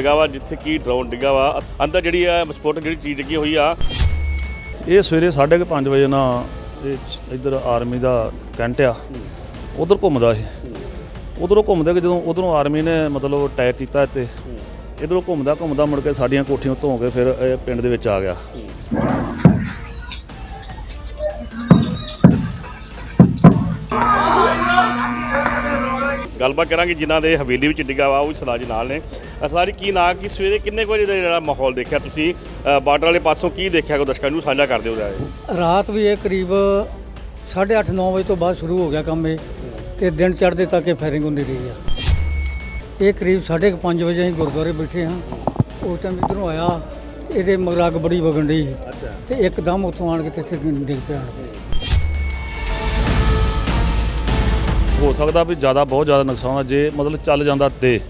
ਜਗ੍ਹਾ ਵਾ ਜਿੱਥੇ ਕੀ ਡਰੋਨ ਡਿੱਗਾ ਵਾ। ਅੰਦਰ ਜਿਹੜੀ ਆ, ਵਿਸਫੋਟਕ ਜਿਹੜੀ ਚੀਜ਼ ਡਿੱਗੀ ਹੋਈ ਆ। ਇਹ ਸਵੇਰੇ 5:30 ਵਜੇ ਨਾ ਇਹ ਇੱਧਰ ਆਰਮੀ ਦਾ ਕੈਂਟ ਆ। ਉਧਰ ਘੁੰਮਦਾ ਸੀ ਉਧਰੋਂ ਘੁੰਮਦੇ ਕਿ ਜਦੋਂ ਉਧਰੋਂ ਆਰਮੀ ਨੇ ਮਤਲਬ ਅਟੈਕ ਕੀਤਾ ਇੱਥੇ। ਇਧਰੋਂ ਘੁੰਮਦਾ ਘੁੰਮਦਾ ਮੁੜ ਕੇ ਸਾਡੀਆਂ ਕੋਠੀਆਂ ਧੋ ਕੇ ਫਿਰ ਇਹ ਪਿੰਡ ਦੇ ਵਿੱਚ ਆ ਗਿਆ। ਗੱਲਬਾਤ ਕਰਾਂਗੇ ਜਿਨ੍ਹਾਂ ਦੇ ਹਵੇਲੀ ਵਿੱਚ ਡਿੱਗਾ ਵਾ ਉਹ ਸਰਦਾਰ ਜੀ ਨਾਲ ਨੇ। ਸਰਦਾਰ ਜੀ ਕੀ ਨਾਂ ਕੀ ਸਵੇਰੇ ਕਿੰਨੇ ਵਜੇ ਦਾ ਜਿਹੜਾ ਮਾਹੌਲ ਦੇਖਿਆ ਤੁਸੀਂ? ਬਾਰਡਰ ਵਾਲੇ ਪਾਸੋਂ ਕੀ ਦੇਖਿਆ ਕੋ ਦਰਸ਼ਕਾਂ ਨੂੰ ਸਾਂਝਾ ਕਰ ਦਿਓ ਜਰਾ ਰਾਤ ਵੀ ਇਹ ਕਰੀਬ 8:30 9 ਵਜੇ ਤੋਂ ਬਾਅਦ ਸ਼ੁਰੂ ਹੋ ਗਿਆ ਕੰਮ ਇਹ ਤੇ ਦਿਨ ਚੜ੍ਹਦੇ ਤੱਕ ਇਹ ਫਾਇਰਿੰਗ ਹੁੰਦੀ ਰਹੀ ਆ। ਇਹ ਕਰੀਬ 5:30 ਵਜੇ ਅਸੀਂ ਗੁਰਦੁਆਰੇ ਬੈਠੇ ਹਾਂ। ਉਸ ਟਾਈਮ ਇਧਰੋਂ ਆਇਆ ਇਹਦੇ ਮਗਰ ਅੱਗ ਬੜੀ ਵਗਣ ਅੱਛਾ। ਤੇ ਇੱਕਦਮ ਉੱਥੋਂ ਆਣ ਕੇ ਤੇ ਇੱਥੇ ਡਿੱਗ ਪਿਆ। ਹੋ ਸਕਦਾ ਵੀ ਜ਼ਿਆਦਾ ਬਹੁਤ ਜ਼ਿਆਦਾ ਨੁਕਸਾਨ ਆ ਜੇ ਮਤਲਬ ਚੱਲ ਜਾਂਦਾ ਤੇ।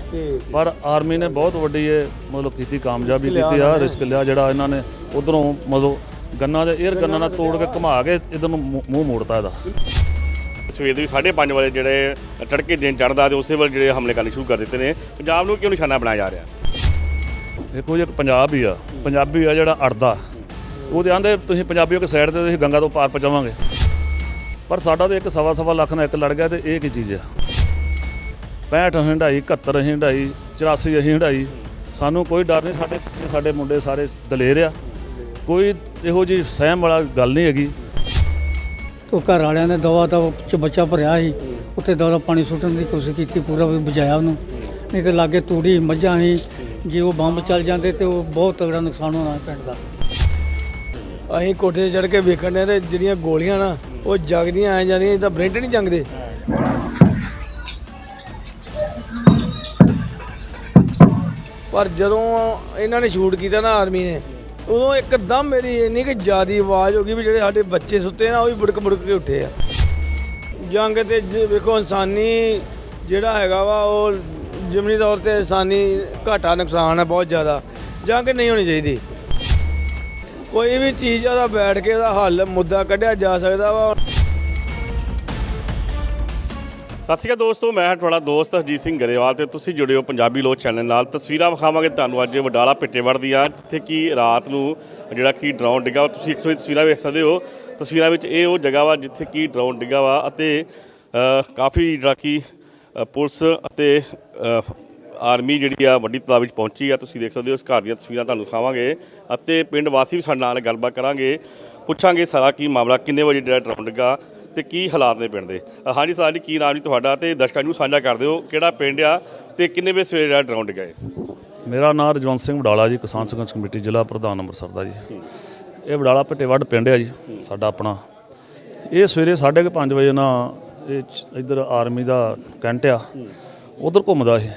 ਪਰ ਆਰਮੀ ਨੇ ਬਹੁਤ ਵੱਡੀ ਇਹ ਮਤਲਬ ਕੀਤੀ ਕਾਮਯਾਬੀ ਕੀਤੀ ਆ ਰਿਸਕ ਲਿਆ ਜਿਹੜਾ ਇਹਨਾਂ ਨੇ ਉਧਰੋਂ ਮਤਲਬ ਗੰਨਾ ਦੇ 에ਅਰ ਗੰਨਾ ਨਾਲ ਤੋੜ ਕੇ ਘੁਮਾ ਕੇ ਇਧਰ ਨੂੰ ਮੂੰਹ- ਮੋੜਤਾ ਇਹਦਾ। ਸਵੇਰ ਦੇ 5:30 ਵਜੇ ਜਿਹੜੇ ਤੜਕੇ ਦਿਨ ਚੜ੍ਹਦਾ ਤੇ ਉਸੇ ਵੇਲੇ ਜਿਹੜੇ ਹਮਲੇ ਕਰਨੇ ਸ਼ੁਰੂ ਕਰ ਦਿੱਤੇ ਨੇ। ਪੰਜਾਬ ਨੂੰ ਕਿਉਂ ਨਿਸ਼ਾਨਾ ਬਣਾਇਆ ਜਾ ਰਿਹਾ? ਦੇਖੋ ਜੀ ਇੱਕ ਪੰਜਾਬ ਹੀ ਆ ਪੰਜਾਬੀ ਆ ਜਿਹੜਾ ਅੜਦਾ। ਉਹਦੇ ਆਂਦੇ ਤੁਸੀਂ ਪੰਜਾਬੀਓ ਕੇ ਸਾਈਡ ਤੇ ਤੁਸੀਂ ਗੰਗਾ ਤੋਂ ਪਾਰ ਪਹੁੰਚਾਵਾਂਗੇ। ਪਰ ਸਾਡਾ ਤਾਂ ਇੱਕ ਸਵਾ ਸਵਾ ਲੱਖ ਨਾਲ ਇੱਕ ਲੜ ਗਿਆ ਤੇ ਇਹ ਕੀ ਚੀਜ਼ ਆ? 65 ਹੰਡਾਈ 71 ਹੰਡਾਈ 84 ਅਸੀਂ ਹੰਡਾਈ ਸਾਨੂੰ ਕੋਈ ਡਰ ਨਹੀਂ, ਸਾਡੇ ਸਾਡੇ ਮੁੰਡੇ ਸਾਰੇ ਦਲੇਰ ਆ। ਕੋਈ ਇਹੋ ਜੀ ਸਹਿਮ ਵਾਲਾ ਗੱਲ ਨਹੀਂ ਹੈਗੀ। ਉਹ ਘਰ ਵਾਲਿਆਂ ਨੇ ਦਵਾ ਦਾ ਚ ਬੱਚਾ ਭਰਿਆ ਸੀ ਉੱਤੇ ਦਵਾ ਪਾਣੀ ਸੁੱਟਣ ਦੀ ਕੋਸ਼ਿਸ਼ ਕੀਤੀ, ਪੂਰਾ ਵੀ ਬੁਝਾਇਆ ਉਹਨੂੰ। ਨਹੀਂ ਤੇ ਲਾਗੇ ਤੂੜੀ, ਮੱਝਾਂ ਸੀ, ਜੇ ਉਹ ਬੰਬ ਚੱਲ ਜਾਂਦੇ ਤੇ ਉਹ ਬਹੁਤ ਤਗੜਾ ਨੁਕਸਾਨ ਹੋਣਾ ਪਿੰਡ ਦਾ। ਅਸੀਂ ਕੋਠੇ ਤੇ ਚੜ ਕੇ ਵੇਖਣ ਦੇ ਤੇ ਜਿਹੜੀਆਂ ਗੋਲੀਆਂ ਨਾ ਉਹ ਜਗਦੀਆਂ ਆ ਜਾਂਦੀਆਂ ਤਾਂ ਬ੍ਰੈਂਟ ਨਹੀਂ ਜੰਗਦੇ। ਪਰ ਜਦੋਂ ਇਹਨਾਂ ਨੇ ਸ਼ੂਟ ਕੀਤਾ ਨਾ ਆਰਮੀ ਨੇ, ਉਦੋਂ ਇੱਕਦਮ ਮੇਰੀ ਇੰਨੀ ਕਿ ਜਿਆਦੀ ਆਵਾਜ਼ ਹੋ ਗਈ ਵੀ ਜਿਹੜੇ ਸਾਡੇ ਬੱਚੇ ਸੁੱਤੇ ਨਾ, ਉਹ ਵੀ ਬੁੜਕ ਬੁੜਕ ਕੇ ਉੱਠੇ ਆ। ਜੰਗ ਤੇ ਵੇਖੋ ਇਨਸਾਨੀ ਜਿਹੜਾ ਹੈਗਾ ਵਾ, ਉਹ ਜਿਮਨੀ ਤੌਰ ਤੇ ਇਨਸਾਨੀ ਘਾਟਾ ਨੁਕਸਾਨ ਹੈ ਬਹੁਤ ਜ਼ਿਆਦਾ। ਜੰਗ ਨਹੀਂ ਹੋਣੀ ਚਾਹੀਦੀ। ਕੋਈ ਵੀ ਚੀਜ਼ ਆ ਦਾ ਬੈਠ ਕੇ ਉਹਦਾ ਹੱਲ ਮੁੱਦਾ ਕੱਢਿਆ ਜਾ ਸਕਦਾ ਵਾ। ਸਤਿ ਸ਼੍ਰੀ ਅਕਾਲ ਦੋਸਤੋ, ਮੈਂ ਹਾਂ ਤੁਹਾਡਾ ਦੋਸਤ ਹਰਜੀਤ ਸਿੰਘ ਗਰੇਵਾਲ ਤੇ ਤੁਸੀਂ ਜੁੜੇ ਹੋ ਪੰਜਾਬੀ ਲੋਕ ਚੈਨਲ ਨਾਲ। ਤਸਵੀਰਾਂ ਵਿਖਾਵਾਂਗੇ ਤੁਹਾਨੂੰ ਅੱਜ ਵਡਾਲਾ ਪਿੱਟੇਵੜ ਦੀਆਂ, ਜਿੱਥੇ ਕਿ ਰਾਤ ਨੂੰ ਜਿਹੜਾ ਕਿ ਡਰਾਉਣ ਡਿੱਗਾ ਵਾ। ਤੁਸੀਂ 100 ਤਸਵੀਰਾਂ ਵੇਖ ਸਕਦੇ ਹੋ। ਤਸਵੀਰਾਂ ਵਿੱਚ ਇਹ ਉਹ ਜਗ੍ਹਾ ਵਾ ਜਿੱਥੇ ਕਿ ਡਰਾਉਣ ਡਿੱਗਾ ਵਾ ਅਤੇ ਕਾਫੀ ਜਿਹੜਾ ਕਿ ਪੁਲਿਸ ਅਤੇ ਆਰਮੀ ਜਿਹੜੀ ਆ ਵੱਡੀ ਤਾਦਾਦ ਵਿੱਚ ਪਹੁੰਚੀ ਆ, ਤੁਸੀਂ ਦੇਖ ਸਕਦੇ ਹੋ ਇਸ ਘਰ ਦੀਆਂ ਤਸਵੀਰਾਂ ਤੁਹਾਨੂੰ ਦਿਖਾਵਾਂਗੇ ਅਤੇ ਪਿੰਡ ਵਾਸੀ ਵੀ ਸਾਡੇ ਨਾਲ ਗੱਲਬਾਤ ਕਰਾਂਗੇ। ਪੁੱਛਾਂਗੇ ਸਾਰਾ ਕੀ ਮਾਮਲਾ, ਕਿੰਨੇ ਵਜੇ ਜਿਹੜਾ ਡਰੋਨ ਡਿੱਗਾ ਤੇ ਕੀ ਹਾਲਾਤ ਨੇ ਪਿੰਡ ਦੇ। ਹਾਂਜੀ ਸਰ ਜੀ, ਕੀ ਨਾਮ ਜੀ ਤੁਹਾਡਾ ਤੇ ਦਰਸ਼ਕਾਂ ਨੂੰ ਸਾਂਝਾ ਕਰ ਦਿਓ ਕਿਹੜਾ ਪਿੰਡ ਆ ਤੇ ਕਿੰਨੇ ਵਜੇ ਸਵੇਰੇ ਜਿਹੜਾ ਡਰੋਨ ਡਿੱਗਾ ਮੇਰਾ ਨਾਮ ਰਜਵੰਤ ਸਿੰਘ ਵਡਾਲਾ ਜੀ, ਕਿਸਾਨ ਸੰਘਰਸ਼ ਕਮੇਟੀ ਜ਼ਿਲ੍ਹਾ ਪ੍ਰਧਾਨ ਅੰਮ੍ਰਿਤਸਰ ਦਾ ਜੀ। ਇਹ ਵਡਾਲਾ ਭੱਟੇਵੱਡ ਪਿੰਡ ਆ ਜੀ, ਸਾਡਾ ਆਪਣਾ। ਇਹ ਸਵੇਰੇ 5:30 ਵਜੇ ਨਾ ਇਹ ਇੱਧਰ ਆਰਮੀ ਦਾ ਕੈਂਟ ਆ, ਉਧਰ ਘੁੰਮਦਾ ਇਹ।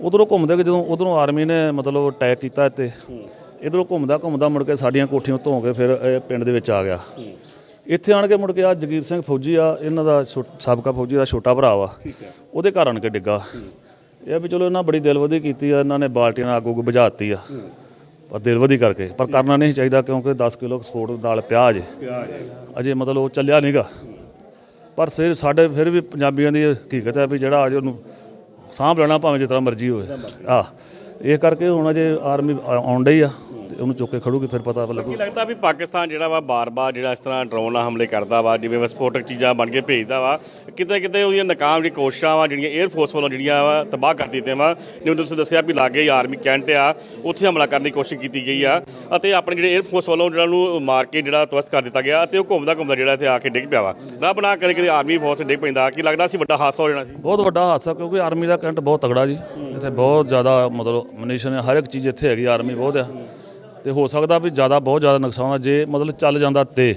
ਉਧਰੋਂ ਘੁੰਮਦੇ ਕਿ ਜਦੋਂ ਉਧਰੋਂ ਆਰਮੀ ਨੇ ਮਤਲਬ ਅਟੈਕ ਕੀਤਾ ਇੱਥੇ ਇਧਰੋਂ ਘੁੰਮਦਾ ਘੁੰਮਦਾ ਮੁੜ ਕੇ ਸਾਡੀਆਂ ਕੋਠੀਆਂ ਧੋ ਕੇ ਫਿਰ ਇਹ ਪਿੰਡ ਦੇ ਵਿੱਚ ਆ ਗਿਆ। ਇੱਥੇ ਆਣ ਕੇ ਮੁੜ ਕੇ ਆ ਜਗੀਰ ਸਿੰਘ ਫੌਜੀ ਆ ਇਹਨਾਂ ਦਾ ਸਾਬਕਾ ਫੌਜੀ ਦਾ ਛੋਟਾ ਭਰਾ ਵਾ। ਉਹਦੇ ਘਰ ਆਣ ਕੇ ਡਿੱਗਾ। ਇਹ ਵੀ ਚਲੋ ਇਹਨਾਂ ਬੜੀ ਦਿਲਵਦੀ ਕੀਤੀ ਆ ਇਹਨਾਂ ਨੇ ਬਾਲਟੀਆਂ ਨਾਲ ਅੱਗ ਉੱਗ ਬੁਝਾਤੀ ਆ। ਪਰ ਦਿਲਵਦੀ ਕਰਕੇ ਪਰ ਕਰਨਾ ਨਹੀਂ ਚਾਹੀਦਾ ਕਿਉਂਕਿ 10 ਕਿਲੋ ਸਪੋਰਟ ਨਾਲ ਪਿਆ ਅਜੇ ਅਜੇ ਮਤਲਬ ਉਹ ਚੱਲਿਆ ਨਹੀਂਗਾ ਪਰ ਸਿਰ ਸਾਡੇ ਫਿਰ ਵੀ ਪੰਜਾਬੀਆਂ ਦੀ ਹਕੀਕਤ ਹੈ ਵੀ ਜਿਹੜਾ ਅਜੇ ਉਹਨੂੰ ਸਾਂਭ ਲੈਣਾ ਭਾਵੇਂ ਜਿਸ ਤਰ੍ਹਾਂ ਮਰਜ਼ੀ ਹੋਵੇ। ਆ ਇਹ ਕਰਕੇ ਹੁਣ ਅਜੇ ਆਰਮੀ ਆਉਣ ਡਈ ਆ। ਉਹਨੂੰ ਚੁੱਕ ਕੇ ਖੜੂਗੀ ਫਿਰ ਪਤਾ ਲੱਗੂ। ਕੀ ਲੱਗਦਾ ਵੀ ਪਾਕਿਸਤਾਨ ਜਿਹੜਾ ਵਾ ਬਾਰ-ਬਾਰ ਜਿਹੜਾ ਇਸ ਤਰ੍ਹਾਂ ਡਰੋਨ ਨਾਲ ਹਮਲੇ ਕਰਦਾ ਵਾ ਜਿਵੇਂ ਵਿਸਫੋਟਕ ਚੀਜ਼ਾਂ ਬਣ ਕੇ ਭੇਜਦਾ ਵਾ ਕਿਤੇ ਕਿਤੇ ਉਹਦੀਆਂ ਨਾਕਾਮ ਜਿਹੜੀ ਕੋਸ਼ਿਸ਼ਾਂ ਵਾ ਜਿਹੜੀਆਂ 에ਅਰ ਫੋਰਸ ਵੱਲੋਂ ਜਿਹੜੀਆਂ ਵਾ ਤਬਾਹ ਕਰ ਦਿੱਤੇ ਵਾ ਜਿਵੇਂ ਤੁਸੀਂ ਦੱਸਿਆ ਵੀ ਲਾਗੇ ਹੀ ਆਰਮੀ ਕੈਂਟ ਆ ਉੱਥੇ ਹਮਲਾ ਕਰਨ ਦੀ ਕੋਸ਼ਿਸ਼ ਕੀਤੀ ਗਈ ਆ ਅਤੇ ਆਪਣੇ ਜਿਹੜੇ 에ਅਰ ਫੋਰਸ ਵੱਲੋਂ ਜਿਹੜਾ ਨੂੰ ਮਾਰ ਕੇ ਜਿਹੜਾ ਤਵਸਤ ਕਰ ਦਿੱਤਾ ਗਿਆ ਅਤੇ ਉਹ ਘੁੰਮਦਾ ਘੁੰਮਦਾ ਜਿਹੜਾ ਇੱਥੇ ਆ ਕੇ ਡਿੱਗ ਪਿਆ ਵਾ। ਨਾ ਕਰੇ ਕਿ ਆਰਮੀ ਫੋਰਸ ਡਿੱਗ ਪੈਂਦਾ ਕੀ ਲੱਗਦਾ ਸੀ ਵੱਡਾ ਹਾਦਸਾ ਹੋ ਜਾਣਾ ਸੀ? ਬਹੁਤ ਵੱਡਾ ਹਾਦਸਾ ਕਿਉਂਕਿ ਆਰਮੀ ਦਾ ਕੈਂਟ ਬਹੁਤ ਤਗੜਾ ਜੀ ਇੱਥੇ ਬਹੁਤ ਜ਼ਿਆਦਾ ਮਤਲਬ ਮਨੀਸ਼ਨ ਹਰ ਇੱਕ ਚੀਜ਼ ਇੱਥੇ ਹੈਗੀ ਆਰਮੀ ਬਹੁਤ ਆ। ਤੇ ਹੋ ਸਕਦਾ ਵੀ ਜ਼ਿਆਦਾ ਬਹੁਤ ਜ਼ਿਆਦਾ ਨੁਕਸਾਨ ਆ ਜੇ ਮਤਲਬ ਚੱਲ ਜਾਂਦਾ ਤੇ।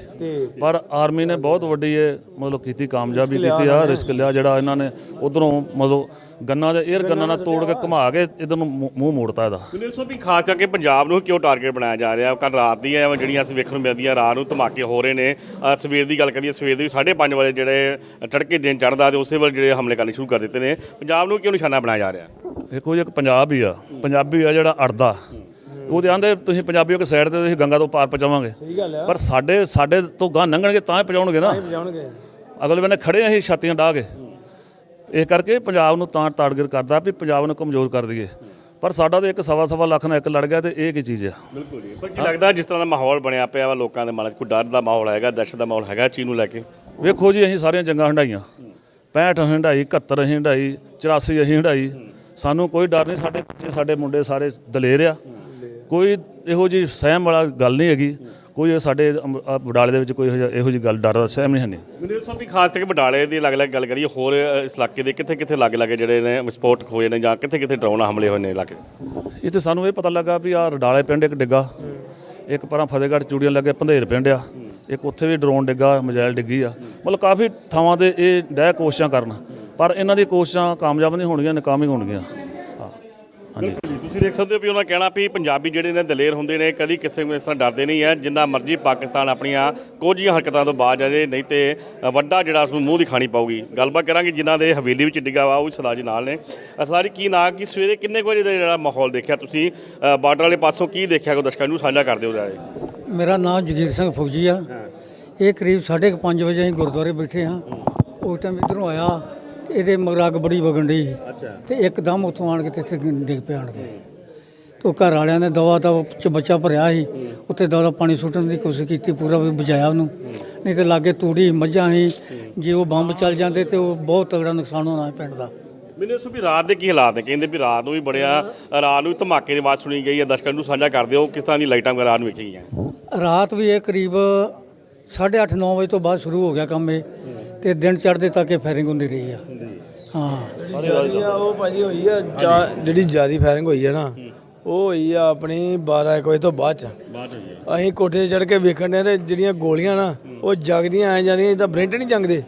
ਪਰ ਆਰਮੀ ਨੇ ਬਹੁਤ ਵੱਡੀ ਇਹ ਮਤਲਬ ਕੀਤੀ ਕਾਮਯਾਬੀ ਕੀਤੀ ਆ ਰਿਸਕ ਲਿਆ ਜਿਹੜਾ ਇਹਨਾਂ ਨੇ ਉਧਰੋਂ ਮਤਲਬ ਗੰਨਾ ਦੇ 에ਅਰ ਗੰਨਾ ਨਾਲ ਤੋੜ ਕੇ ਘੁਮਾ ਕੇ ਇਧਰ ਨੂੰ ਮੂੰਹ- ਮੂੰਹ ਮੋੜਤਾ ਇਹਦਾ। ਮੈਨੂੰ ਦੱਸੋ ਵੀ ਖਾਸ ਕਰਕੇ ਪੰਜਾਬ ਨੂੰ ਕਿਉਂ ਟਾਰਗੇਟ ਬਣਾਇਆ ਜਾ ਰਿਹਾ? ਕੱਲ ਰਾਤ ਦੀ ਹੈ ਜਿਹੜੀਆਂ ਅਸੀਂ ਵੇਖਣ ਨੂੰ ਮਿਲਦੀਆਂ ਰਾਤ ਨੂੰ ਧਮਾਕੇ ਹੋ ਰਹੇ ਨੇ। ਸਵੇਰ ਦੀ ਗੱਲ ਕਰੀਏ ਸਵੇਰ ਦੇ ਵੀ 5:30 ਵਜੇ ਜਿਹੜੇ ਤੜਕੇ ਦਿਨ ਚੜ੍ਹਦਾ ਤੇ ਉਸੇ ਵੇਲੇ ਜਿਹੜੇ ਹਮਲੇ ਕਰਨੇ ਸ਼ੁਰੂ ਕਰ ਦਿੱਤੇ ਨੇ। ਪੰਜਾਬ ਨੂੰ ਕਿਉਂ ਨਿਸ਼ਾਨਾ ਬਣਾਇਆ ਜਾ ਰਿਹਾ? ਦੇਖੋ ਜੀ ਇੱਕ ਪੰਜਾਬ ਹੀ ਆ ਪੰਜਾਬੀ ਆ ਜਿਹੜਾ ਅੜਦਾ। ਉਹਦੇ ਆਂਦੇ ਤੁਸੀਂ ਪੰਜਾਬੀਓ ਕੇ ਸਾਈਡ ਤੇ ਤੁਸੀਂ ਗੰਗਾ ਤੋਂ ਪਾਰ ਪਹੁੰਚਾਵਾਂਗੇ। ਸਹੀ ਗੱਲ ਆ। ਪਰ ਸਾਡੇ ਸਾਡੇ ਤੋਂ ਗਾਂ ਲੰਘਣਗੇ ਤਾਂ ਹੀ ਪਹੁੰਚਾਉਣਗੇ ਨਾ। ਅਗਲੇ ਬੰਨੇ ਖੜੇ ਅਸੀਂ ਛਾਤੀਆਂ ਢਾਹ ਕੇ। ਇਹ ਕਰਕੇ ਪੰਜਾਬ ਨੂੰ ਤਾਂ ਟਾਰਗੇਟ ਕਰਦਾ ਵੀ ਪੰਜਾਬ ਨੂੰ ਕਮਜ਼ੋਰ ਕਰ ਦਈਏ। ਪਰ ਸਾਡਾ ਤਾਂ ਇੱਕ ਸਵਾ ਸਵਾ ਲੱਖ ਨਾਲ ਇੱਕ ਲੜ ਗਿਆ ਤੇ ਇਹ ਕੀ ਚੀਜ਼ ਆ? ਬਿਲਕੁਲ ਜੀ। ਪਰ ਕੀ ਲੱਗਦਾ ਜਿਸ ਤਰ੍ਹਾਂ ਦਾ ਮਾਹੌਲ ਬਣਿਆ ਪਿਆ ਵਾ ਲੋਕਾਂ ਦੇ ਮਨ 'ਚ? ਕੋਈ ਡਰ ਦਾ ਮਾਹੌਲ ਹੈਗਾ ਦਹਿਸ਼ਤ ਦਾ ਮਾਹੌਲ ਹੈਗਾ ਚੀਜ਼ ਨੂੰ ਲੈ ਕੇ? ਵੇਖੋ ਜੀ ਅਸੀਂ ਸਾਰੀਆਂ ਜੰਗਾਂ ਹੰਡਾਈਆਂ। 65 ਹੰਡਾਈ 71 ਅਸੀਂ ਹੰਡਾਈ 84 ਅਸੀਂ ਹੰਡਾਈ। ਸਾਨੂੰ ਕੋਈ ਡਰ ਨਹੀਂ ਸਾਡੇ ਬੱਚੇ ਸਾਡੇ ਮੁੰਡੇ ਸਾਰੇ ਦਲੇਰ ਆ। ਕੋਈ ਇਹੋ ਜੀ ਸਹਿਮ ਵਾਲਾ ਗੱਲ ਨਹੀਂ ਹੈਗੀ। ਕੋਈ ਸਾਡੇ ਆਹ ਬਡਾਲੇ ਦੇ ਵਿੱਚ ਕੋਈ ਇਹੋ ਜਿਹਾ- ਇਹੋ ਜੀ ਗੱਲ ਡਰ ਦਾ ਸਹਿਮ ਨਹੀਂ ਹੈ ਨਹੀਂ। ਮੈਨੂੰ ਇਸ ਤੋਂ ਵੀ ਖਾਸ ਕਰਕੇ ਬਟਾਲੇ ਦੀ ਅਲੱਗ-ਅਲੱਗ ਗੱਲ ਕਰੀਏ ਹੋਰ ਅ, ਇਸ ਇਲਾਕੇ ਦੇ ਕਿੱਥੇ-ਕਿੱਥੇ ਲੱਗ-ਲੱਗੇ ਜਿਹੜੇ ਨੇ ਵਿਸਫੋਟ ਹੋਏ ਨੇ ਜਾਂ ਕਿੱਥੇ-ਕਿੱਥੇ ਡਰੋਨ ਹਮਲੇ ਹੋਏ ਨੇ ਇਲਾਕੇ? ਇੱਥੇ ਸਾਨੂੰ ਇਹ ਪਤਾ ਲੱਗਾ ਵੀ ਆ ਰਡਾਲੇ ਪਿੰਡ ਇੱਕ ਡਿੱਗਾ। ਇੱਕ ਪਰਾਂ ਫਤਿਹਗੜ੍ਹ ਚੂੜੀਆਂ ਲੱਗੇ ਪੰਧੇਰ ਪਿੰਡ ਆ। ਇੱਕ ਉੱਥੇ ਵੀ ਡਰੋਨ ਡਿੱਗਾ ਮਜਾਇਲ ਡਿੱਗੀ ਆ। ਮਤਲਬ ਕਾਫੀ ਥਾਵਾਂ ਤੇ ਇਹ ਡਹਿ ਕੋਸ਼ਿਸ਼ਾਂ ਕਰਨ। ਪਰ ਇਹਨਾਂ ਦੀ ਕੋਸ਼ਿਸ਼ਾਂ ਕਾਮਯਾਬ ਨਹੀਂ ਹੋਣਗੀਆਂ ਨਾਕਾਮ ਹੀ ਹੋਣਗੀਆਂ। ਹਾਂ ਹਾਂਜੀ ਤੁਸੀਂ ਦੇਖ ਸਕਦੇ ਹੋ ਵੀ ਉਹਨਾਂ ਕਹਿਣਾ ਵੀ ਪੰਜਾਬੀ ਜਿਹੜੇ ਨੇ ਦਲੇਰ ਹੁੰਦੇ ਨੇ ਕਦੀ ਕਿਸੇ ਨੂੰ ਇਸ ਤਰ੍ਹਾਂ ਡਰਦੇ ਨਹੀਂ ਹੈ। ਜਿੰਨਾ ਮਰਜ਼ੀ ਪਾਕਿਸਤਾਨ ਆਪਣੀਆਂ ਕੋਝੀਆਂ ਹਰਕਤਾਂ ਤੋਂ ਬਾਜ ਆ ਜਾਏ ਨਹੀਂ ਤੇ ਵੱਡਾ ਜਿਹੜਾ ਉਸ ਨੂੰ ਮੂੰਹ ਦੀ ਖਾਣੀ ਪਾਊਗੀ। ਗੱਲਬਾਤ ਕਰਾਂਗੇ ਜਿਨ੍ਹਾਂ ਦੇ ਹਵੇਲੀ ਵਿੱਚ ਡਿੱਗਾ ਵਾ ਉਹ ਵੀ ਸਰਦਾਰ ਜੀ ਨਾਲ ਨੇ। ਸਰਦਾਰ ਜੀ ਕੀ ਨਾ ਕਿ ਸਵੇਰੇ ਕਿੰਨੇ ਕੁ ਵਜੇ ਦਾ ਜਿਹੜਾ ਮਾਹੌਲ ਦੇਖਿਆ ਤੁਸੀਂ? ਬਾਰਡਰ ਵਾਲੇ ਪਾਸੋਂ ਕੀ ਦੇਖਿਆ ਕੋ ਦਰਸ਼ਕਾਂ ਨੂੰ ਸਾਂਝਾ ਕਰ ਦਿਓ ਜਾਏ ਮੇਰਾ ਨਾਮ ਜਗੀਰ ਸਿੰਘ ਫੌਜੀ ਆ। ਇਹ ਕਰੀਬ 5:30 ਵਜੇ ਅਸੀਂ ਗੁਰਦੁਆਰੇ ਬੈਠੇ ਹਾਂ। ਉਸ ਟਾਈਮ ਇਧਰੋਂ ਆਇਆ ਇਹਦੇ ਮਗਰ ਅੱਗ ਬੜੀ ਵਗਣ ਅੱਛਾ। ਤੇ ਇੱਕਦਮ ਉੱਥੋਂ ਆਣ ਕੇ ਤੇ ਇੱਥੇ ਡਿੱਗ ਪਿਆਣਗੇ ਤੋ ਘਰ ਵਾਲਿਆਂ ਨੇ ਦਵਾ ਦਾ ਚ ਬੱਚਾ ਭਰਿਆ ਸੀ। ਉੱਤੇ ਦਵਾ ਦਾ ਪਾਣੀ ਸੁੱਟਣ ਦੀ ਕੋਸ਼ਿਸ਼ ਕੀਤੀ ਪੂਰਾ ਵੀ ਬੁਝਾਇਆ ਉਹਨੂੰ। ਨਹੀਂ ਤੇ ਲਾਗੇ ਤੂੜੀ ਮੱਝਾਂ ਸੀ। ਜੇ ਉਹ ਬੰਬ ਚੱਲ ਜਾਂਦੇ ਤੇ ਉਹ ਬਹੁਤ ਤਗੜਾ ਨੁਕਸਾਨ ਹੋਣਾ ਸੀ ਪਿੰਡ ਦਾ। ਮੈਨੂੰ ਇਸ ਵੀ ਰਾਤ ਦੇ ਕੀ ਹਾਲਾਤ ਨੇ? ਕਹਿੰਦੇ ਵੀ ਰਾਤ ਨੂੰ ਵੀ ਬੜਿਆ ਰਾਤ ਨੂੰ ਵੀ ਧਮਾਕੇ ਦੀ ਆਵਾਜ਼ ਸੁਣੀ ਗਈ ਹੈ। ਦਰਸ਼ਕਾਂ ਨੂੰ ਸਾਂਝਾ ਕਰ ਦਿਓ ਕਿਸ ਤਰ੍ਹਾਂ ਦੀ ਲਾਈਟਾਂ ਵਗੈਰਾ ਨੂੰ ਵੇਖੀ ਗਈਆਂ? ਰਾਤ ਵੀ ਇਹ ਕਰੀਬ 8:30 9 ਵਜੇ ਤੋਂ ਬਾਅਦ ਸ਼ੁਰੂ ਹੋ ਗਿਆ ਕੰਮ ਇਹ। ਤੇ ਦਿਨ ਚੜ੍ਹਦੇ ਤੱਕ ਇਹ ਫਾਇਰਿੰਗ ਹੁੰਦੀ ਰਹੀ ਆ। ਹਾਂ। ਜਿਆਦੀ ਆ ਉਹ ਭਾਜੀ ਹੋਈ ਆ ਜਾ- ਜਿਹੜੀ ਜਿਆਦੀ ਫਾਇਰਿੰਗ ਹੋਈ ਆ ਨਾ ਉਹ ਹੋਈ ਆ ਆਪਣੀ 12 ਇੱਕ ਵਜੇ ਤੋਂ ਬਾਅਦ ਚ। ਬਾਅਦ ਹੋਈ ਅਸੀਂ ਕੋਠੇ ਚੜ ਕੇ ਵੇਖਣ ਦੇ ਤੇ ਜਿਹੜੀਆਂ ਗੋਲੀਆਂ ਨਾ ਉਹ ਜਗਦੀਆਂ ਐ ਜਾਂਦੀਆਂ ਜਿੱਦਾਂ ਬ੍ਰਿੰਟ ਨਹੀਂ ਜੰਗਦੇ।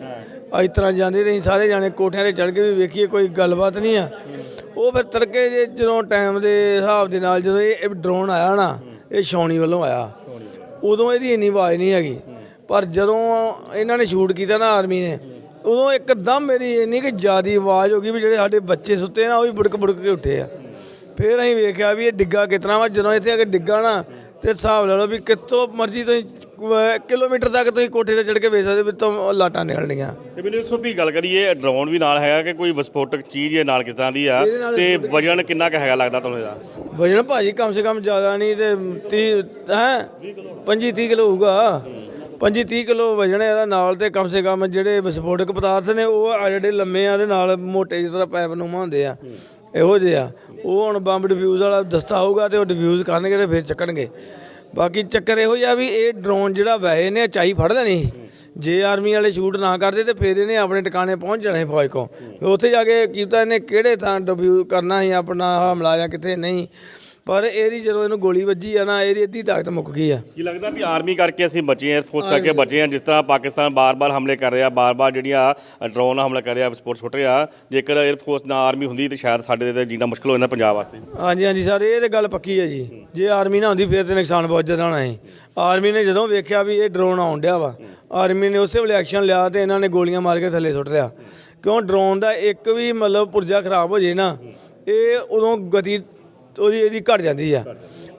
ਇਸ ਤਰ੍ਹਾਂ ਜਾਂਦੇ ਤੇ ਅਸੀਂ ਸਾਰੇ ਜਾਣੇ ਕੋਠਿਆਂ ਤੇ ਚੜ ਕੇ ਵੀ ਵੇਖੀਏ ਕੋਈ ਗੱਲਬਾਤ ਨਹੀਂ ਆ। ਉਹ ਫਿਰ ਤੜਕੇ ਜੇ ਜਦੋਂ ਟਾਈਮ ਦੇ ਹਿਸਾਬ ਦੇ ਨਾਲ ਜਦੋਂ ਇਹ ਡਰੋਨ ਆਇਆ ਨਾ ਇਹ ਛਾਉਣੀ ਵੱਲੋਂ ਆਇਆ। ਉਦੋਂ ਇਹਦੀ ਇੰਨੀ ਆਵਾਜ਼ ਨਹੀਂ ਹੈਗੀ। ਪਰ ਜਦੋਂ ਇਹਨਾਂ ਨੇ ਸ਼ੂਟ ਕੀਤਾ ਨਾ ਆਰਮੀ ਨੇ ਉਦੋਂ ਇੱਕਦਮ ਮੇਰੀ ਇੰਨੀ ਕਿ ਜਿਆਦੀ ਆਵਾਜ਼ ਹੋ ਗਈ ਵੀ ਜਿਹੜੇ ਸਾਡੇ ਬੱਚੇ ਸੁੱਤੇ ਨਾ ਉਹ ਵੀ ਬੁੜਕ ਬੁੜਕ ਕੇ ਉੱਠੇ ਆ। ਫਿਰ ਅਸੀਂ ਵੇਖਿਆ ਵੀ ਇਹ ਡਿੱਗਾ ਕਿਤਨਾ ਵਾ ਜਦੋਂ ਇੱਥੇ ਆ ਕੇ ਡਿੱਗਾ ਨਾ ਤੇ ਹਿਸਾਬ ਲਾ ਲਓ ਵੀ ਕਿੱਥੋਂ ਮਰਜ਼ੀ ਤੁਸੀਂ ਕਿਲੋਮੀਟਰ ਤੱਕ ਤੁਸੀਂ ਕੋਠੇ ਤੇ ਚੜ ਕੇ ਵੇਖ ਸਕਦੇ ਵੀ ਤੋਂ ਲਾਟਾਂ ਨਿਕਲਣੀਆਂ। ਤੇ ਮੈਨੂੰ ਇਸ ਤੋਂ ਵੀ ਗੱਲ ਕਰੀਏ ਡਰੋਨ ਵੀ ਨਾਲ ਹੈਗਾ ਕਿ ਕੋਈ ਵਿਸਫੋਟਕ ਚੀਜ਼ ਇਹ ਨਾਲ ਕਿਸ ਤਰ੍ਹਾਂ ਦੀ ਆ ਤੇ ਵਜਨ ਕਿੰਨਾ ਕੁ ਹੈਗਾ ਲੱਗਦਾ ਤੁਹਾਨੂੰ ਇਹਦਾ? ਵਜਨ ਭਾਜੀ ਕਮ ਸੇ ਕਮ ਜ਼ਿਆਦਾ ਨਹੀਂ ਤੇ 30 ਹੈ? 25 30 ਕਿਲੋ ਹੋਊਗਾ। 25 30 ਕਿਲੋ ਵਜਨ ਹੈ ਇਹਦਾ ਨਾਲ ਤੇ ਕਮ ਸੇ ਕਮ ਜਿਹੜੇ ਵਿਸਫੋਟਕ ਪਦਾਰਥ ਨੇ, ਉਹ ਆ ਜਿਹੜੇ ਲੰਮੇ ਆ ਦੇ ਨਾਲ ਮੋਟੇ ਜਿਸ ਤਰ੍ਹਾਂ ਪੈਪ ਨੂੰ ਹੁੰਦੇ ਆ। ਇਹੋ ਜਿਹੇ ਆ। ਉਹ ਹੁਣ ਬੰਬ ਡਿਫਿਊਜ਼ ਵਾਲਾ ਦਸਤਾ ਹੋਊਗਾ ਤੇ ਉਹ ਡਿਫਿਊਜ਼ ਕਰਨਗੇ ਤੇ ਫਿਰ ਚੱਕਣਗੇ। ਬਾਕੀ ਚੱਕਰ ਇਹੋ ਜਿਹਾ ਵੀ ਇਹ ਡਰੋਨ ਜਿਹੜਾ ਵੈਸੇ ਨੇ ਚਾਈ ਫੜ ਲੈਣੀ ਸੀ। ਜੇ ਆਰਮੀ ਵਾਲੇ ਸ਼ੂਟ ਨਾ ਕਰਦੇ ਤੇ ਫਿਰ ਇਹਨੇ ਆਪਣੇ ਟਿਕਾਣੇ ਪਹੁੰਚ ਜਾਣੇ ਫੌਜ ਕੋ ਉੱਥੇ ਜਾ ਕੇ ਕੀਤਾ ਇਹਨੇ ਕਿਹੜੇ ਥਾਂ ਡਿਫਿਊਜ਼ ਕਰਨਾ ਸੀ, ਆਪਣਾ ਹਮਲਾ ਜਾਂ ਕਿੱਥੇ ਨਹੀਂ। ਪਰ ਇਹਦੀ ਜਦੋਂ ਇਹਨੂੰ ਗੋਲੀ ਵੱਜੀ ਆ ਨਾ ਇਹਦੀ ਅੱਧੀ ਤਾਕਤ ਮੁੱਕ ਗਈ ਆ। ਕੀ ਲੱਗਦਾ ਵੀ ਆਰਮੀ ਕਰਕੇ ਅਸੀਂ ਬਚੇ ਹਾਂ ਫੋਰਸ ਕਰਕੇ ਬਚੇ ਹਾਂ ਜਿਸ ਤਰ੍ਹਾਂ ਪਾਕਿਸਤਾਨ ਬਾਰ-ਬਾਰ ਹਮਲੇ ਕਰ ਰਿਹਾ ਬਾਰ-ਬਾਰ ਜਿਹੜੀਆਂ ਡਰੋਨ ਹਮਲਾ ਕਰ ਰਿਹਾ ਵਿਸਫੋਟ ਛੁੱਟ ਰਿਹਾ ਜੇਕਰ 에ਅਰ ਫੋਰਸ ਨਾ ਆਰਮੀ ਹੁੰਦੀ ਤੇ ਸ਼ਾਇਦ ਸਾਡੇ ਤੇ ਜੀਣਾ ਮੁਸ਼ਕਲ ਹੋ ਜਾਂਦਾ ਪੰਜਾਬ ਵਾਸਤੇ। ਹਾਂਜੀ ਹਾਂਜੀ ਸਰ ਇਹ ਤੇ ਗੱਲ ਪੱਕੀ ਹੈ ਜੀ। ਜੇ ਆਰਮੀ ਨਾ ਹੁੰਦੀ ਫਿਰ ਤੇ ਨੁਕਸਾਨ ਬਹੁਤ ਜ਼ਿਆਦਾ ਹੋਣਾ ਸੀ। ਆਰਮੀ ਨੇ ਜਦੋਂ ਵੇਖਿਆ ਵੀ ਇਹ ਡਰੋਨ ਆਉਣ ਡਿਆ ਵਾ ਆਰਮੀ ਨੇ ਉਸੇ ਵੇਲੇ ਐਕਸ਼ਨ ਲਿਆ ਤੇ ਇਹਨਾਂ ਨੇ ਗੋਲੀਆਂ ਮਾਰ ਕੇ ਥੱਲੇ ਸੁੱਟ ਲਿਆ। ਕਿਉਂ ਡਰੋਨ ਦਾ ਇੱਕ ਵੀ ਮਤਲਬ ਪੁਰਜਾ ਖਰਾਬ ਹੋ ਜੇ ਨਾ ਇਹ ਉਦੋਂ ਗਤੀ ਉਹਦੀ ਇਹਦੀ ਘਟ ਜਾਂਦੀ ਆ।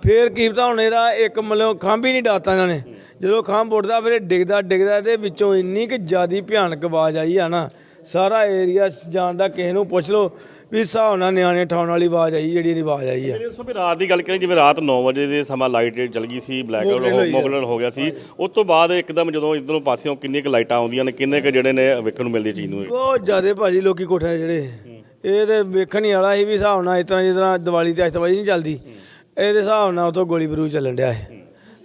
ਫੇਰ ਕੀਮਤਾਂ ਹੁਣ ਇਹਦਾ ਇੱਕ ਮਤਲਬ ਖੰਭ ਹੀ ਨਹੀਂ ਡਾਤਾ ਇਹਨਾਂ ਨੇ। ਜਦੋਂ ਖੰਭ ਉੱਡਦਾ ਫਿਰ ਇਹ ਡਿੱਗਦਾ ਡਿੱਗਦਾ ਇਹਦੇ ਵਿੱਚੋਂ ਇੰਨੀ ਕਿ ਜਿਆਦੀ ਭਿਆਨਕ ਆਵਾਜ਼ ਆਈ ਆ ਨਾ ਸਾਰਾ ਏਰੀਆ ਜਾਣ ਦਾ ਕਿਸੇ ਨੂੰ ਪੁੱਛ ਲਓ ਵੀ ਹਿਸਾਬ ਨਾਲ ਨਿਆਣੇ ਠਾਉਣ ਵਾਲੀ ਆਵਾਜ਼ ਆਈ ਜਿਹੜੀ ਇਹਦੀ ਆਵਾਜ਼ ਆਈ ਆ। ਤੋਂ ਵੀ ਰਾਤ ਦੀ ਗੱਲ ਕਰੀਏ ਜਿਵੇਂ ਰਾਤ 9 ਵਜੇ ਦੇ ਸਮਾਂ ਲਾਈਟ ਚਲ ਗਈ ਸੀ ਬਲੈਕ ਆਊਟ ਮੋਗਲਰ ਹੋ ਗਿਆ ਸੀ। ਉਸ ਤੋਂ ਬਾਅਦ ਇੱਕਦਮ ਜਦੋਂ ਇਧਰੋਂ ਪਾਸਿਓਂ ਕਿੰਨੇ ਕੁ ਲਾਈਟਾਂ ਆਉਂਦੀਆਂ ਨੇ ਕਿੰਨੇ ਕੁ ਜਿਹੜੇ ਨੇ ਵੇਖਣ ਨੂੰ ਮਿਲਦੀ ਚੀਜ਼ ਨੂੰ ਬਹੁਤ ਜ਼ਿਆਦੇ ਭਾਜੀ ਲੋਕੀ ਕੋਠਿਆਂ 'ਤੇ ਜਿਹੜੇ ਇਹ ਤੇ ਵੇਖਣ ਹੀ ਵਾਲਾ ਸੀ ਵੀ ਹਿਸਾਬ ਨਾਲ ਇਸ ਤਰ੍ਹਾਂ ਜਿਸ ਤਰ੍ਹਾਂ ਦੀਵਾਲੀ ਤੇ ਅਸ਼ਤਵਾਜੀ ਨਹੀਂ ਚੱਲਦੀ। ਇਹਦੇ ਹਿਸਾਬ ਨਾਲ ਉਥੋਂ ਗੋਲੀ ਬਰੂ ਚੱਲਣ ਡਿਆ ਹੈ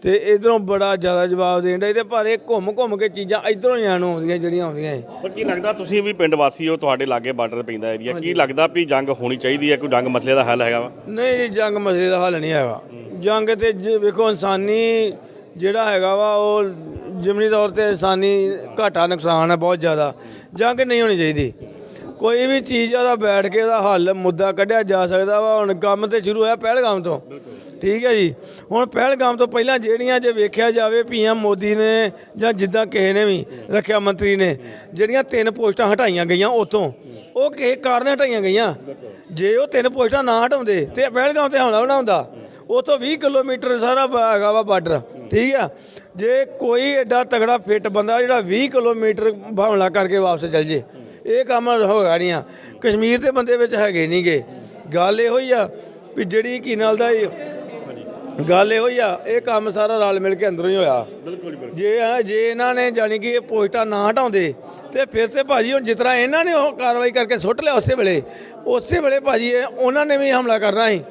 ਤੇ ਇਧਰੋਂ ਬੜਾ ਜ਼ਿਆਦਾ ਜਵਾਬ ਦੇਣ ਡਿਆ ਤੇ ਪਰ ਇਹ ਘੁੰਮ ਘੁੰਮ ਕੇ ਚੀਜ਼ਾਂ ਇਧਰੋਂ ਹੀ ਆਣ ਆਉਂਦੀਆਂ ਜਿਹੜੀਆਂ ਆਉਂਦੀਆਂ ਇਹ। ਪਰ ਕੀ ਲੱਗਦਾ ਤੁਸੀਂ ਵੀ ਪਿੰਡ ਵਾਸੀ ਹੋ ਤੁਹਾਡੇ ਲਾਗੇ ਬਾਰਡਰ ਪੈਂਦਾ ਏਰੀਆ ਕੀ ਲੱਗਦਾ ਵੀ ਜੰਗ ਹੋਣੀ ਚਾਹੀਦੀ ਹੈ ਕੋਈ ਜੰਗ ਮਸਲੇ ਦਾ ਹੱਲ ਹੈਗਾ ਵਾ? ਨਹੀਂ ਜੀ ਜੰਗ ਮਸਲੇ ਦਾ ਹੱਲ ਨਹੀਂ ਹੈਗਾ। ਜੰਗ ਤੇ ਜ- ਵੇਖੋ ਇਨਸਾਨੀ ਜਿਹੜਾ ਹੈਗਾ ਵਾ ਉਹ ਜਿਮਨੀ ਤੌਰ ਤੇ ਇਨਸਾਨੀ ਘਾਟਾ ਨੁਕਸਾਨ ਹੈ ਬਹੁਤ ਜ਼ਿਆਦਾ। ਜੰਗ ਨਹੀਂ ਹੋਣੀ ਚਾਹੀਦੀ। ਕੋਈ ਵੀ ਚੀਜ਼ ਆ ਉਹਦਾ ਬੈਠ ਕੇ ਉਹਦਾ ਹੱਲ ਮੁੱਦਾ ਕੱਢਿਆ ਜਾ ਸਕਦਾ ਵਾ। ਹੁਣ ਕੰਮ ਤੇ ਸ਼ੁਰੂ ਹੋਇਆ ਪਹਿਲਗਾਮ ਤੋਂ। ਠੀਕ ਹੈ ਜੀ। ਹੁਣ ਪਹਿਲਗਾਮ ਤੋਂ ਪਹਿਲਾਂ ਜਿਹੜੀਆਂ ਜੇ ਵੇਖਿਆ ਜਾਵੇ, ਪੀਐਮ ਮੋਦੀ ਨੇ ਜਾਂ ਜਿੱਦਾਂ ਕਿਸੇ ਨੇ ਵੀ ਰੱਖਿਆ ਮੰਤਰੀ ਨੇ, ਜਿਹੜੀਆਂ ਤਿੰਨ ਪੋਸਟਾਂ ਹਟਾਈਆਂ ਗਈਆਂ ਉਤੋਂ ਉਹ ਕਿਸੇ ਕਾਰਨ ਹਟਾਈਆਂ ਗਈਆਂ। ਜੇ ਉਹ ਤਿੰਨ ਪੋਸਟਾਂ ਨਾ ਹਟਾਉਂਦੇ ਤੇ ਪਹਿਲਗਾਮ ਤੇ ਹਮਲਾ ਬਣਾਉਂਦਾ ਉਤੋਂ 20 ਕਿਲੋਮੀਟਰ ਸਾਰਾ ਹੈਗਾ ਵਾ ਬਾਰਡਰ। ਠੀਕ ਆ ਜੇ ਕੋਈ ਐਡਾ ਤਗੜਾ ਫਿੱਟ ਬੰਦਾ ਜਿਹੜਾ 20 ਕਿਲੋਮੀਟਰ ਹਮਲਾ ਕਰਕੇ ਵਾਪਸ ਚੱਲ ਜੇ ਇਹ ਕੰਮ ਹੋਗਾ ਨਹੀਂ ਆ ਕਸ਼ਮੀਰ ਦੇ ਬੰਦੇ ਵਿੱਚ ਹੈਗੇ ਨਹੀਂਗੇ। ਗੱਲ ਇਹੋ ਹੀ ਆ ਵੀ ਜਿਹੜੀ ਕੀ ਨਾਲ ਦਾ ਇਹ ਗੱਲ ਇਹੋ ਹੀ ਆ ਇਹ ਕੰਮ ਸਾਰਾ ਰਲ ਮਿਲ ਕੇ ਅੰਦਰੋਂ ਹੀ ਹੋਇਆ। ਜੇ ਆ ਜੇ ਇਹਨਾਂ ਨੇ ਜਾਣੀ ਕਿ ਇਹ ਪੋਸਟਾਂ ਨਾ ਹਟਾਉਂਦੇ ਤੇ ਫਿਰ ਤੇ ਭਾਜੀ ਹੁਣ ਤਰ੍ਹਾਂ ਇਹਨਾਂ ਨੇ ਉਹ ਕਾਰਵਾਈ ਕਰਕੇ ਸੁੱਟ ਲਿਆ ਉਸੇ ਵੇਲੇ ਉਸੇ ਵੇਲੇ ਭਾਜੀ ਇਹ ਉਹਨਾਂ ਨੇ ਵੀ ਹਮਲਾ ਕਰਨਾ ਸੀ।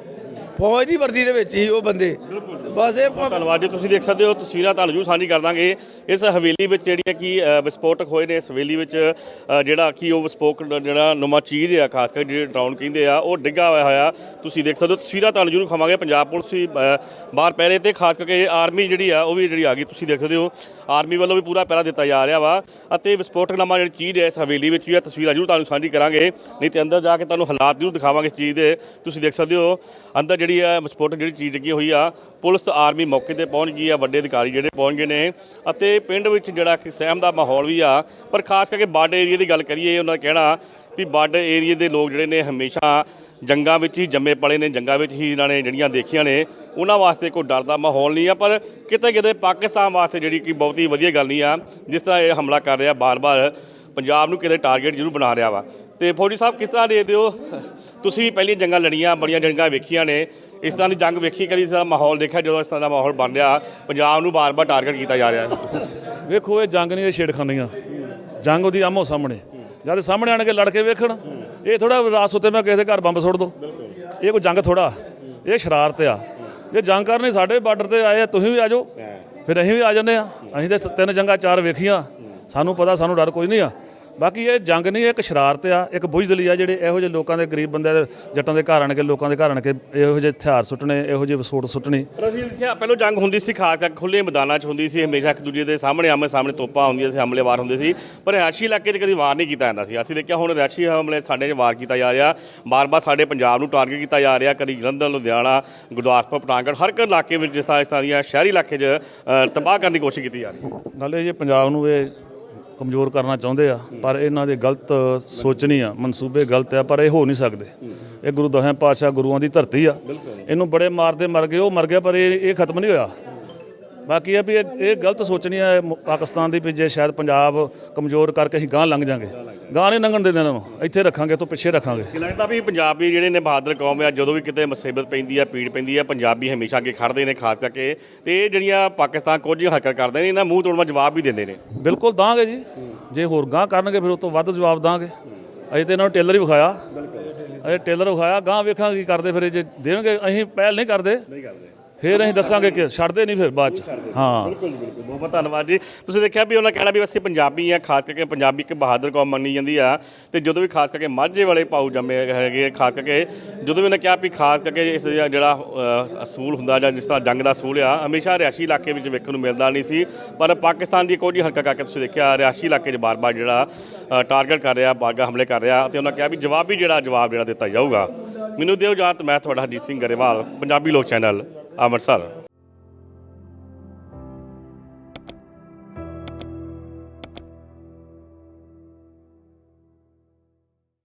ਫੌਜ ਦੀ ਵਰਦੀ ਦੇ ਵਿੱਚ ਹੀ ਉਹ ਬੰਦੇ। ਬਸ ਇਹ ਪ- ਧੰਨਵਾਦ ਜੀ ਤੁਸੀਂ ਦੇਖ ਸਕਦੇ ਹੋ ਤਸਵੀਰਾਂ ਤੁਹਾਨੂੰ ਜੂ ਸਾਂਝੀ ਕਰ ਦਾਂਗੇ ਇਸ ਹਵੇਲੀ ਵਿੱਚ ਜਿਹੜੀਆਂ ਕਿ ਵਿਸਫੋਟਕ ਹੋਏ ਨੇ ਇਸ ਹਵੇਲੀ ਵਿੱਚ ਜਿਹੜਾ ਕਿ ਉਹ ਵਿਸਫੋਕ ਜਿਹੜਾ ਨੁਮਾ ਚੀਜ਼ ਆ ਖਾਸ ਕਰ ਜਿਹੜੇ ਡਰਾਉਣ ਕਹਿੰਦੇ ਆ ਉਹ ਡਿੱਗਾ ਹੋਇਆ ਹੋਇਆ। ਤੁਸੀਂ ਦੇਖ ਸਕਦੇ ਹੋ ਤਸਵੀਰਾਂ ਤੁਹਾਨੂੰ ਜਰੂਰ ਖਾਵਾਂਗੇ ਪੰਜਾਬ ਪੁਲਿਸ ਵੀ ਬਾਹਰ ਪਹਿਰੇ ਤੇ ਖਾਸ ਕਰਕੇ ਆਰਮੀ ਜਿਹੜੀ ਆ ਉਹ ਵੀ ਜਿਹੜੀ ਆ ਗਈ। ਤੁਸੀਂ ਦੇਖ ਸਕਦੇ ਹੋ ਆਰਮੀ ਵੱਲੋਂ ਵੀ ਪੂਰਾ ਪਹਿਰਾ ਦਿੱਤਾ ਜਾ ਰਿਹਾ ਵਾ ਅਤੇ ਵਿਸਫੋਟਕ ਨਾਮਾ ਜਿਹੜੀ ਚੀਜ਼ ਹੈ ਇਸ ਹਵੇਲੀ ਵਿੱਚ ਵੀ ਆ ਤਸਵੀਰਾਂ ਜਰੂਰ ਤੁਹਾਨੂੰ ਸਾਂਝੀ ਕਰਾਂਗੇ। ਨਹੀਂ ਤੇ ਅੰਦਰ ਜਾ ਕੇ ਤੁਹਾਨੂੰ ਹਾਲਾਤ ਜਰੂਰ ਦਿਖਾਵਾਂਗੇ ਇਸ ਚੀਜ਼ ਦੇ। ਤੁਸੀਂ ਦੇਖ ਸਕਦੇ ਹੋ ਅੰਦਰ ਜਿਹੜੀ ਆ ਵਿਸਫੋਟਕ ਜਿਹੜੀ ਚੀਜ਼ ਲੱਗੀ ਹੋਈ ਆ, ਪੁਲਿਸ ਤੇ ਆਰਮੀ ਮੌਕੇ ਤੇ ਪਹੁੰਚ ਗਈ ਆ, ਵੱਡੇ ਅਧਿਕਾਰੀ ਜਿਹੜੇ ਪਹੁੰਚ ਗਏ ਨੇ। ਅਤੇ ਪਿੰਡ ਵਿੱਚ ਜਿਹੜਾ ਕਿ ਸਹਿਮ ਦਾ ਮਾਹੌਲ ਵੀ ਆ, ਪਰ ਖਾਸ ਕਰਕੇ ਬਾਰਡਰ ਏਰੀਆ ਦੀ ਗੱਲ ਕਰੀਏ, ਉਹਨਾਂ ਦਾ ਕਹਿਣਾ ਵੀ ਬਾਰਡਰ ਏਰੀਆ ਦੇ ਲੋਕ ਜਿਹੜੇ ਨੇ ਹਮੇਸ਼ਾ ਜੰਗਾਂ ਵਿੱਚ ਹੀ ਜੰਮੇ ਪਲੇ ਨੇ, ਜੰਗਾਂ ਵਿੱਚ ਹੀ ਇਹਨਾਂ ਨੇ ਜਿਹੜੀਆਂ ਦੇਖੀਆਂ ਨੇ, ਉਹਨਾਂ ਵਾਸਤੇ ਕੋਈ ਡਰ ਦਾ ਮਾਹੌਲ ਨਹੀਂ ਆ। ਪਰ ਕਿਤੇ ਕਿਤੇ ਪਾਕਿਸਤਾਨ ਵਾਸਤੇ ਜਿਹੜੀ ਕਿ ਬਹੁਤ ਹੀ ਵਧੀਆ ਗੱਲ ਨਹੀਂ ਆ, ਜਿਸ ਤਰ੍ਹਾਂ ਇਹ ਹਮਲਾ ਕਰ ਰਿਹਾ ਬਾਰ-ਬਾਰ, ਪੰਜਾਬ ਨੂੰ ਕਿਤੇ ਟਾਰਗੇਟ ਜ਼ਰੂਰ ਬਣਾ ਰਿਹਾ ਵਾ। ਤੇ ਫੌਜੀ ਸਾਹਿਬ, ਕਿਸ ਤਰ੍ਹਾਂ ਦੇਖਦੇ ਹੋ? ਤੁਸੀਂ ਵੀ ਪਹਿਲੀਆਂ ਜੰਗਾਂ ਲੜੀਆਂ ਬੜੀਆਂ ਜੰਗਾਂ ਵੇਖੀਆਂ ਨੇ। ਇਸ ਤਰ੍ਹਾਂ ਦੀ ਜੰਗ ਵੇਖੀ ਕਦੀ ਇਸ ਦਾ ਮਾਹੌਲ ਦੇਖਿਆ ਜਦੋਂ ਇਸ ਤਰ੍ਹਾਂ ਦਾ ਮਾਹੌਲ ਬਣ ਰਿਹਾ? ਪੰਜਾਬ ਨੂੰ ਬਾਰ-ਬਾਰ ਟਾਰਗੇਟ ਕੀਤਾ ਜਾ ਰਿਹਾ ਹੈ। ਵੇਖੋ ਇਹ ਜੰਗ ਨਹੀਂ ਇਹ ਛੇੜਖਾਨੀਆਂ। ਜੰਗ ਉਹਦੀ ਆਮੋ ਸਾਹਮਣੇ। ਜਦ ਸਾਹਮਣੇ ਆਣ ਕੇ ਲੜ ਕੇ ਵੇਖਣ ਇਹ ਥੋੜਾ ਰਾਤ ਸੁੱਤੇ ਮੈਂ ਕਿਸੇ ਦੇ ਘਰ ਬੰਬ ਸੁੱਟ ਦੋ। ਇਹ ਕੋਈ ਜੰਗ ਥੋੜਾ ਇਹ ਸ਼ਰਾਰਤ ਆ। ਇਹ ਜੰਗ ਕਰਨੀ ਸਾਡੇ ਬਾਰਡਰ ਤੇ ਆਏ ਆ, ਤੁਸੀਂ ਵੀ ਆ ਜਾਓ। ਫਿਰ ਅਸੀਂ ਵੀ ਆ ਜੰਨੇ ਆ। ਅਸੀਂ ਤੇ ਤਿੰਨ ਜੰਗਾਂ ਚਾਰ ਵੇਖੀਆਂ। ਸਾਨੂੰ ਪਤਾ ਸਾਨੂੰ ਡਰ ਕੋਈ ਨਹੀਂ ਆ। ਬਾਕੀ ਇਹ ਜੰਗ ਨਹੀਂ ਇਹ ਇੱਕ ਸ਼ਰਾਰਤ ਆ ਇੱਕ ਬੁਝਦਲੀ ਆ ਜਿਹੜੇ ਇਹੋ ਜਿਹੇ ਲੋਕਾਂ ਦੇ ਗਰੀਬ ਬੰਦੇ ਦੇ ਜੱਟਾਂ ਦੇ ਘਰ ਆਣ ਕੇ ਲੋਕਾਂ ਦੇ ਘਰ ਆਣ ਕੇ ਇਹੋ ਜਿਹੇ ਹਥਿਆਰ ਸੁੱਟਣੇ ਇਹੋ ਜਿਹੇ ਵਿਸਫੋਟ ਸੁੱਟਣੀ। ਪਰ ਅਸੀਂ ਦੇਖਿਆ ਪਹਿਲਾਂ ਜੰਗ ਹੁੰਦੀ ਸੀ ਖਾਸ ਕਰਕੇ ਖੁੱਲੇ ਮੈਦਾਨਾਂ 'ਚ ਹੁੰਦੀ ਸੀ ਹਮੇਸ਼ਾ ਇੱਕ ਦੂਜੇ ਦੇ ਸਾਹਮਣੇ ਆਮੇ ਸਾਹਮਣੇ ਤੋਪਾਂ ਹੁੰਦੀਆਂ ਸੀ ਹਮਲੇ ਵਾਰ ਹੁੰਦੇ ਸੀ। ਪਰ ਰਿਹਾਇਸ਼ੀ ਇਲਾਕੇ 'ਚ ਕਦੀ ਵਾਰ ਨਹੀਂ ਕੀਤਾ ਜਾਂਦਾ ਸੀ। ਅਸੀਂ ਦੇਖਿਆ ਹੁਣ ਰਿਹਾਇਸ਼ੀ ਹਮਲੇ ਸਾਡੇ 'ਚ ਵਾਰ ਕੀਤਾ ਜਾ ਰਿਹਾ। ਬਾਰ-ਬਾਰ ਸਾਡੇ ਪੰਜਾਬ ਨੂੰ ਟਾਰਗੇਟ ਕੀਤਾ ਜਾ ਰਿਹਾ ਕਦੀ ਜਲੰਧਰ ਲੁਧਿਆਣਾ ਗੁਰਦਾਸਪੁਰ ਪਠਾਨਕੋਟ ਹਰ ਇੱਕ ਇਲਾਕੇ ਵਿੱਚ ਜਿਸ ਤਰ੍ਹਾਂ ਇਸ ਤਰ੍ਹਾਂ ਦੀਆਂ ਸ਼ਹਿਰੀ ਇਲਾਕੇ 'ਚ ਤਬਾਹ ਕਰਨ ਦੀ ਕੋਸ਼ਿਸ਼ ਕੀਤੀ ਜਾ ਰਹੀ ਨਾਲੇ ਇਹ ਪੰਜਾਬ ਨੂੰ ਇਹ ਕਮਜ਼ੋਰ ਕਰਨਾ ਚਾਹੁੰਦੇ ਆ ਪਰ ਇਹਨਾਂ ਦੇ ਗਲਤ ਸੋਚਣੀ ਆ ਮਨਸੂਬੇ ਗਲਤ ਆ ਪਰ ਇਹ ਹੋ ਨਹੀਂ ਸਕਦੇ। ਇਹ ਗੁਰੂ ਦਹਾਂ ਪਾਤਸ਼ਾਹ ਗੁਰੂਆਂ ਦੀ ਧਰਤੀ ਆ। ਇਹਨੂੰ ਬੜੇ ਮਾਰਦੇ ਮਰ ਗਏ ਉਹ ਮਰ ਗਿਆ ਪਰ ਇਹ ਇਹ ਖਤਮ ਨਹੀਂ ਹੋਇਆ। ਬਾਕੀ ਇਹ ਵੀ ਇਹ ਇਹ ਗਲਤ ਸੋਚਣੀ ਆ ਮ- ਪਾਕਿਸਤਾਨ ਦੀ ਵੀ ਜੇ ਸ਼ਾਇਦ ਪੰਜਾਬ ਕਮਜ਼ੋਰ ਕਰਕੇ ਅਸੀਂ ਗਾਂ ਲੰਘ ਜਾਾਂਗੇ। ਗਾਂ ਨਹੀਂ ਲੰਘਣ ਦੇਣਾ ਇਹਨਾਂ ਨੂੰ ਇੱਥੇ ਰੱਖਾਂਗੇ ਤੋਂ ਪਿੱਛੇ ਰੱਖਾਂਗੇ। ਕਿ ਲੱਗਦਾ ਵੀ ਪੰਜਾਬੀ ਜਿਹੜੇ ਨੇ ਬਹਾਦਰ ਕੌਮ ਆ ਜਦੋਂ ਵੀ ਕਿਤੇ ਮੁਸੀਬਤ ਪੈਂਦੀ ਆ ਪੀੜ ਪੈਂਦੀ ਆ ਪੰਜਾਬੀ ਹਮੇਸ਼ਾ ਅੱਗੇ ਖੜਦੇ ਨੇ ਖਾਸ ਕਰਕੇ ਤੇ ਇਹ ਜਿਹੜੀਆਂ ਪਾਕਿਸਤਾਨ ਕੁਝ ਹਰਕਤ ਕਰਦੇ ਨੇ ਇਹਨਾਂ ਮੂੰਹ ਤੋੜਵਾ ਜਵਾਬ ਵੀ ਦਿੰਦੇ ਨੇ। ਬਿਲਕੁਲ ਦਾਂਗੇ ਜੀ। ਜੇ ਹੋਰ ਗਾਂ ਕਰਨਗੇ ਫਿਰ ਉਸ ਤੋਂ ਵੱਧ ਜਵਾਬ ਦਾਂਗੇ। ਅਜੇ ਤੇ ਇਹਨਾਂ ਨੂੰ ਟੇਲਰ ਹੀ ਵਿਖਾਇਆ। ਅਜੇ ਟੇਲਰ ਵਿਖਾਇਆ ਗਾਂ ਵੇਖਾਂਗੇ ਕੀ ਕਰਦੇ ਫਿਰ ਇਹ ਜੇ ਦੇਣਗੇ ਅਸੀਂ ਪਹਿਲ ਨਹੀਂ ਕਰਦੇ। ਨਹੀਂ ਕਰਦੇ। ਫਿਰ ਅਸੀਂ ਦੱਸਾਂਗੇ ਕਿ ਛੱਡਦੇ ਨਹੀਂ ਫਿਰ ਬਾਅਦ ਚ। ਹਾਂ। ਬਿਲਕੁਲ ਬਿਲਕੁਲ। ਬਹੁਤ ਬਹੁਤ ਧੰਨਵਾਦ ਜੀ। ਤੁਸੀਂ ਦੇਖਿਆ ਵੀ ਉਹਨਾਂ ਕਹਿਣਾ ਵੀ ਅਸੀਂ ਪੰਜਾਬੀ ਆ ਖਾਸ ਕਰਕੇ ਪੰਜਾਬੀ ਇੱਕ ਬਹਾਦਰ ਕੌਮ ਮੰਨੀ ਜਾਂਦੀ ਆ। ਤੇ ਜਦੋਂ ਵੀ ਖਾਸ ਕਰਕੇ ਮਾਝੇ ਵਾਲੇ ਪਾਉ ਜੰਮੇ ਹੈਗੇ ਖਾਸ ਕਰਕੇ ਜਦੋਂ ਵੀ ਉਹਨੇ ਕਿਹਾ ਵੀ ਖਾਸ ਕਰਕੇ ਇਸ ਦਾ ਜਿਹੜਾ ਅ, ਅਸੂਲ ਹੁੰਦਾ ਜਾਂ ਜਿਸ ਤਰ੍ਹਾਂ ਜੰਗ ਦਾ ਅਸੂਲ ਆ ਹਮੇਸ਼ਾ ਰਿਹਾਸ਼ੀ ਇਲਾਕੇ ਵਿੱਚ ਵੇਖਣ ਨੂੰ ਮਿਲਦਾ ਨਹੀਂ ਸੀ। ਪਰ ਪਾਕਿਸਤਾਨ ਦੀ ਕੋਈ ਹਰਕਤ ਕਰਕੇ ਤੁਸੀਂ ਦੇਖਿਆ ਰਿਹਾਸ਼ੀ ਇਲਾਕੇ 'ਚ ਬਾਰ-ਬਾਰ ਜਿਹੜਾ ਟਾਰਗੇਟ ਕਰ ਰਿਹਾ ਬਾਗਾ ਹਮਲੇ ਕਰ ਰਿਹਾ ਤੇ ਉਹਨਾਂ ਕਿਹਾ ਵੀ ਜਵਾਬੀ ਜਿਹੜਾ ਜਵਾਬ ਜਿਹੜਾ ਦਿੱਤਾ ਜਾਊਗਾ। ਮੈਨੂੰ ਦਿਓ ਜਾਤ ਮੈਂ ਤੁਹਾਡਾ ਹਰਜੀਤ ਸਿੰਘ ਗਰੇਵਾਲ ਪੰਜਾਬੀ ਲੋਕ ਚੈਨਲ। ਅੰਮ੍ਰਿਤਸਰ।